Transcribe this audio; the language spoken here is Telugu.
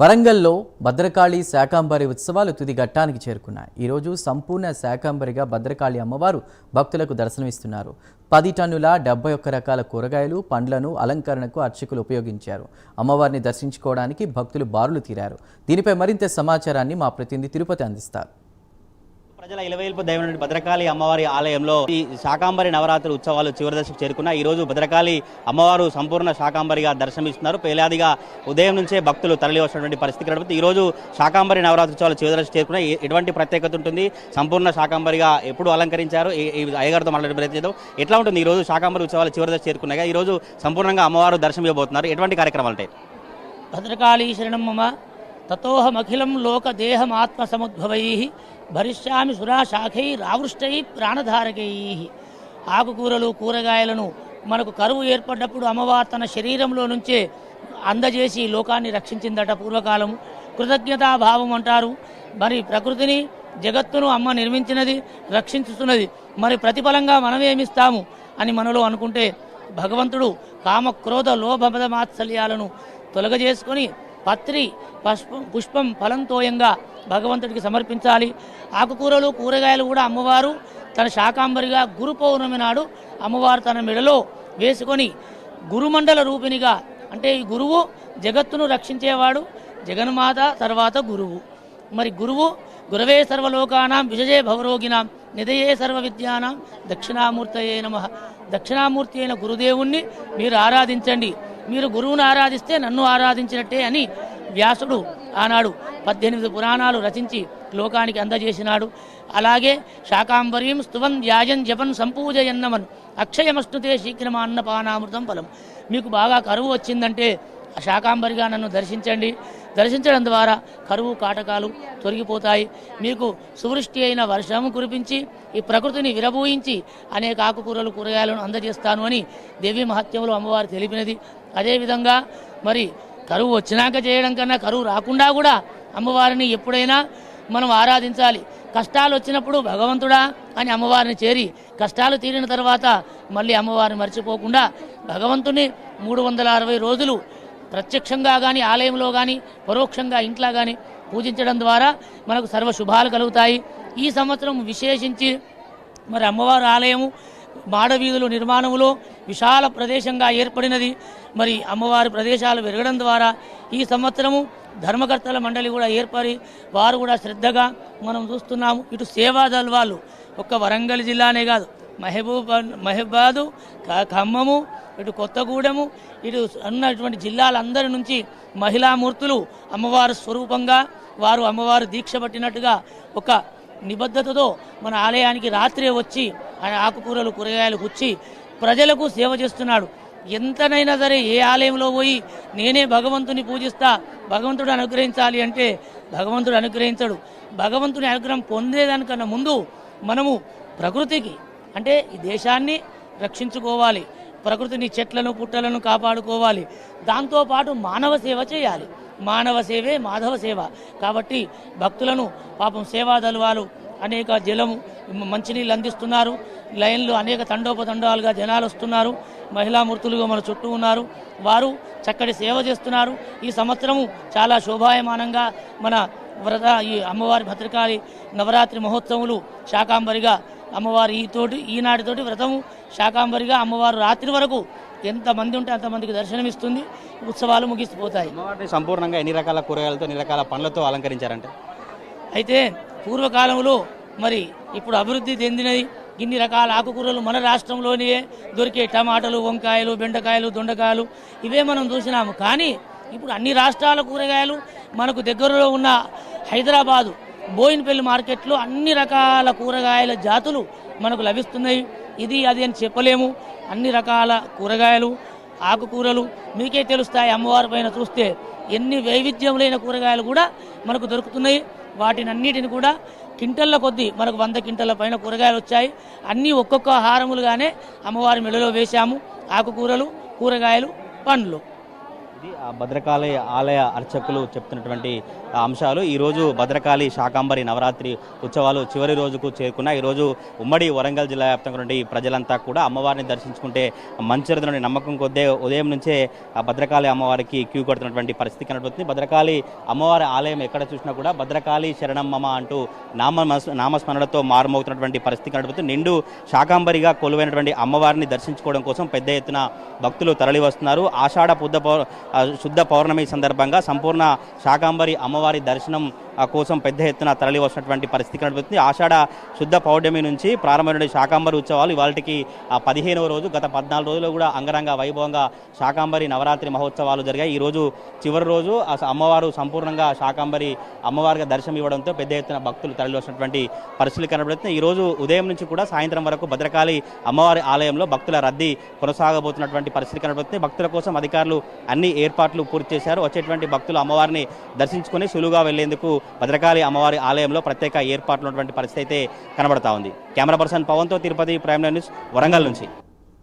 వరంగల్లో భద్రకాళి శాకాంబరి ఉత్సవాలు తుది ఘట్టానికి చేరుకున్నాయి. ఈరోజు సంపూర్ణ శాకాంబరిగా భద్రకాళి అమ్మవారు భక్తులకు దర్శనమిస్తున్నారు. పది టన్నుల డెబ్బై ఒక్క రకాల కూరగాయలు పండ్లను అలంకరణకు అర్చకులు ఉపయోగించారు. అమ్మవారిని దర్శించుకోవడానికి భక్తులు బారులు తీరారు. దీనిపై మరింత సమాచారాన్ని మా ప్రతినిధి తిరుపతి అందిస్తారు. ప్రజల ఇలవేల్పు దైవం భద్రకాళి అమ్మవారి ఆలయంలో ఈ శాకాంబరి నవరాత్రి ఉత్సవాలు చివరి దశకు చేరుకున్న ఈ రోజు భద్రకాళి అమ్మవారు సంపూర్ణ శాకాంబరిగా దర్శనమిస్తున్నారు. పేలాదిగా ఉదయం నుంచే భక్తులు తరలి వస్తున్నటువంటి పరిస్థితి కనబడుతుంది. ఈ రోజు శాకాంబరి నవరాత్రి ఉత్సవాలు చివరి దశకు చేరుకున్న ఎటువంటి ప్రత్యేకత ఉంటుంది? సంపూర్ణ శాకాంబరిగా ఎప్పుడు అలంకరించారు? ఈ- అయ్యగారితో మాట్లాడే ప్రయత్నం ఎట్లా ఉంటుంది? ఈ రోజు శాకాంబరి ఉత్సవాలు చివరి దశ చేరుకున్నాయి ఈ రోజు సంపూర్ణంగా అమ్మవారు దర్శనం ఇవ్వబోతున్నారు ఎటువంటి కార్యక్రమాలు ఉంటాయి? భద్రకాళీ శరణం మమ. తతోహమఖిలం లోకదేహమాత్మసముద్భవై. భరిష్యామి సురాశాఖైరావృష్టై ప్రాణధారకై. ఆకుకూరలు కూరగాయలను మనకు కరువు ఏర్పడ్డప్పుడు అమ్మవారు తన శరీరంలో నుంచే అందజేసి లోకాన్ని రక్షించిందట పూర్వకాలం. కృతజ్ఞతాభావం అంటారు. మరి ప్రకృతిని జగత్తును అమ్మ నిర్మించినది రక్షించుతున్నది. మరి ప్రతిఫలంగా మనమేమిస్తాము అని మనలో అనుకుంటే భగవంతుడు కామ క్రోధ లోభ మాత్సల్యాలను తొలగజేసుకొని పత్రి పుష్పం పుష్పం ఫలంతోయంగా భగవంతుడికి సమర్పించాలి. ఆకుకూరలు కూరగాయలు కూడా అమ్మవారు తన శాకాంబరిగా గురు పౌర్ణమి నాడు అమ్మవారు తన మెడలో వేసుకొని గురుమండల రూపిణిగా అంటే ఈ గురువు జగత్తును రక్షించేవాడు జగన్మాత తర్వాత గురువు. మరి గురువు గురవే సర్వలోకానాం విజయే భవరోగినాం నిదయే సర్వ విద్యానాం దక్షిణామూర్తయే నమ. దక్షిణామూర్తి అయిన గురుదేవుణ్ణి మీరు ఆరాధించండి. మీరు గురువును ఆరాధిస్తే నన్ను ఆరాధించినట్టే అని వ్యాసుడు ఆనాడు పద్దెనిమిది పురాణాలు రచించి లోకానికి అందజేసినాడు. అలాగే శాకాంబరీం స్తువన్ ధ్యాయం జపన్ సంపూజయన్నమన్ అక్షయమష్ణుతే శీఘ్రమా అన్నపానామృతం ఫలం. మీకు బాగా కరువు వచ్చిందంటే శాకాంబరిగా నన్ను దర్శించండి. దర్శించడం ద్వారా కరువు కాటకాలు తొలగిపోతాయి. మీకు సువృష్టి అయిన వర్షము కురిపించి ఈ ప్రకృతిని విరబూయించి అనేక ఆకుకూరలు కూరగాయలను అందజేస్తాను అని దేవి మహత్యంలో అమ్మవారు తెలిపినది. అదేవిధంగా మరి కరువు వచ్చినాక చేయడం కన్నా కరువు రాకుండా కూడా అమ్మవారిని ఎప్పుడైనా మనం ఆరాధించాలి. కష్టాలు వచ్చినప్పుడు భగవంతుడా అని అమ్మవారిని చేరి కష్టాలు తీరిన తర్వాత మళ్ళీ అమ్మవారిని మర్చిపోకుండా భగవంతుని మూడు వందల అరవై రోజులు ప్రత్యక్షంగా కానీ ఆలయంలో కానీ పరోక్షంగా ఇంట్లో కానీ పూజించడం ద్వారా మనకు సర్వ శుభాలు కలుగుతాయి. ఈ సంవత్సరం విశేషించి మరి అమ్మవారి ఆలయము మాడవీధులు నిర్మాణములో విశాల ప్రదేశంగా ఏర్పడినది. మరి అమ్మవారి ప్రదేశాలు పెరగడం ద్వారా ఈ సంవత్సరము ధర్మకర్తల మండలి కూడా ఏర్పడి వారు కూడా శ్రద్ధగా మనం చూస్తున్నాము. ఇటు సేవాదల్ వాళ్ళు ఒక్క వరంగల్ జిల్లానే కాదు మహబూబ్ మహబాదు ఖమ్మము ఇటు కొత్తగూడెము ఇటు అన్నటువంటి జిల్లాలందరి నుంచి మహిళామూర్తులు అమ్మవారి స్వరూపంగా వారు అమ్మవారు దీక్ష పట్టినట్టుగా ఒక నిబద్ధతతో మన ఆలయానికి రాత్రే వచ్చి ఆయన ఆకుకూరలు కూరగాయలు గుచ్చి ప్రజలకు సేవ చేస్తున్నాడు. ఎంతనైనా సరే ఏ ఆలయంలో పోయి నేనే భగవంతుని పూజిస్తా భగవంతుడు అనుగ్రహించాలి అంటే భగవంతుడు అనుగ్రహించడు. భగవంతుని అనుగ్రహం పొందేదానికన్నా ముందు మనము ప్రకృతికి అంటే ఈ దేశాన్ని రక్షించుకోవాలి. ప్రకృతిని చెట్లను పుట్టలను కాపాడుకోవాలి. దాంతోపాటు మానవ సేవ చేయాలి. మానవ సేవే మాధవ సేవ. కాబట్టి భక్తులను పాపం సేవా వాళ్ళు అనేక జలము మంచినీళ్ళు అందిస్తున్నారు. లైన్లు అనేక తండోపతండాలుగా జనాలు వస్తున్నారు. మహిళామూర్తులుగా మన చుట్టూ ఉన్నారు. వారు చక్కటి సేవ చేస్తున్నారు. ఈ సంవత్సరము చాలా శోభాయమానంగా మన వ్రత ఈ అమ్మవారి భద్రకాళి నవరాత్రి మహోత్సవములు శాకాంబరిగా అమ్మవారి ఈ తోటి ఈనాటితోటి వ్రతము శాకాంబరిగా అమ్మవారు రాత్రి వరకు ఎంతమంది ఉంటే అంతమందికి దర్శనమిస్తుంది. ఉత్సవాలు ముగిసిపోతాయి. సంపూర్ణంగా ఎన్ని రకాల కూరగాయలతో ఎన్ని రకాల పండ్లతో అలంకరించారంటే? అయితే పూర్వకాలంలో మరి ఇప్పుడు అభివృద్ధి చెందినది. ఇన్ని రకాల ఆకుకూరలు మన రాష్ట్రంలోనే దొరికే టమాటాలు వంకాయలు బెండకాయలు దొండకాయలు ఇవే మనం చూసినాము. కానీ ఇప్పుడు అన్ని రాష్ట్రాల కూరగాయలు మనకు దగ్గరలో ఉన్న హైదరాబాదు బోయినపల్లి మార్కెట్లో అన్ని రకాల కూరగాయల జాతులు మనకు లభిస్తున్నాయి. ఇది అది అని చెప్పలేము. అన్ని రకాల కూరగాయలు ఆకుకూరలు మీకే తెలుస్తాయి. అమ్మవారి పైన చూస్తే ఎన్ని వైవిధ్యములైన కూరగాయలు కూడా మనకు దొరుకుతున్నాయి. వాటినన్నిటిని కూడా కింటల్ల కొద్దీ మనకు వంద కింటల పైన కూరగాయలు వచ్చాయి. అన్నీ ఒక్కొక్క హారములుగానే అమ్మవారి మెడలో వేశాము. ఆకుకూరలు కూరగాయలు పండ్లు. ఇది భద్రకాళి ఆలయ అర్చకులు చెప్తున్నటువంటి అంశాలు. ఈరోజు భద్రకాళి శాకాంబరి నవరాత్రి ఉత్సవాలు చివరి రోజుకు చేరుకున్నాయి. ఈరోజు ఉమ్మడి వరంగల్ జిల్లా వ్యాప్తంగా నుండి ప్రజలంతా కూడా అమ్మవారిని దర్శించుకుంటే మంచిర్యాల నమ్మకం కొద్దే ఉదయం నుంచే భద్రకాళి అమ్మవారికి క్యూ కొడుతున్నటువంటి పరిస్థితి కనబడుతుంది. భద్రకాళి అమ్మవారి ఆలయం ఎక్కడ చూసినా కూడా భద్రకాళి శరణమ్మ అంటూ నామ నామస్మరణతో మారుమవుతున్నటువంటి పరిస్థితి కనబడుతుంది. నిండు శాకాంబరిగా కొలువైనటువంటి అమ్మవారిని దర్శించుకోవడం కోసం పెద్ద ఎత్తున భక్తులు తరలి వస్తున్నారు ఆషాఢ బుద్ధ శుద్ధ పౌర్ణమి సందర్భంగా సంపూర్ణ శాకాంబరి అమ్మవారి దర్శనం కోసం పెద్ద ఎత్తున తరలి వస్తున్నటువంటి పరిస్థితి కనిపిస్తుంది ఆషాఢ శుద్ధ పౌర్ణమి నుంచి ప్రారంభమైన శాకాంబరి ఉత్సవాలు ఇవాళకి పదిహేనవ రోజు గత పద్నాలుగు రోజులు కూడా అంగరంగ వైభవంగా శాకాంబరి నవరాత్రి మహోత్సవాలు జరిగాయి. ఈ రోజు చివరి రోజు అమ్మవారు సంపూర్ణంగా శాకాంబరి అమ్మవారిగా దర్శనం ఇవ్వడంతో పెద్ద ఎత్తున భక్తులు తరలి వస్తున్నటువంటి పరిస్థితులు కనబడుతున్నాయి. ఈ రోజు ఉదయం నుంచి కూడా సాయంత్రం వరకు భద్రకాళి అమ్మవారి ఆలయంలో భక్తుల రద్దీ కొనసాగబోతున్నటువంటి పరిస్థితి కనబడుతుంది. భక్తుల కోసం అధికారులు అన్ని ఏర్పాట్లు పూర్తి చేశారు. వచ్చేటువంటి భక్తులు అమ్మవారిని దర్శించుకొని సులువుగా వెళ్ళేందుకు భద్రకాళి అమ్మవారి ఆలయంలో ప్రత్యేక ఏర్పాట్లు ఉన్నటువంటి పరిస్థితి అయితే కనబడతా ఉంది. కెమెరా పర్సన్ పవన్తో తిరుపతి ప్రైమ్ న్యూస్ వరంగల్ నుంచి.